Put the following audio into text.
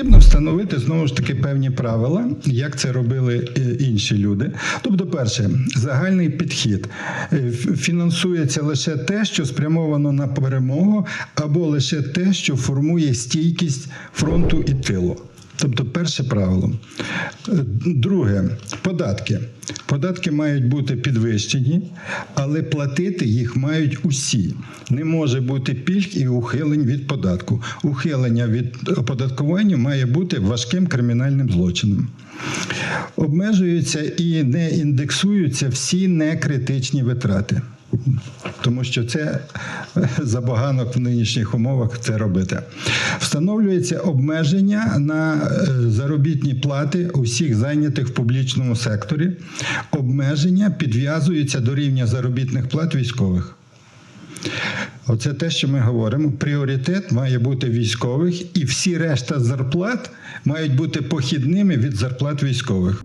Потрібно встановити знову ж таки певні правила, як це робили е, інші люди. Тобто, перше, загальний підхід Е, фінансується лише те, що спрямовано на перемогу, або лише те, що формує стійкість фронту і тилу. Тобто, перше правило. Е, Друге, податки. Податки мають бути підвищені, але платити їх мають усі. Не може бути пільг і ухилень від податку. Ухилення від оподаткування має бути важким кримінальним злочином. Обмежуються і не індексуються всі некритичні витрати. Тому що це забаганок в нинішніх умовах це робити. Встановлюється обмеження на е, заробітні плати усіх зайнятих в публічному секторі. Обмеження підв'язуються до рівня заробітних плат військових. Оце те, що ми говоримо. Пріоритет має бути військових, і всі решта зарплат мають бути похідними від зарплат військових.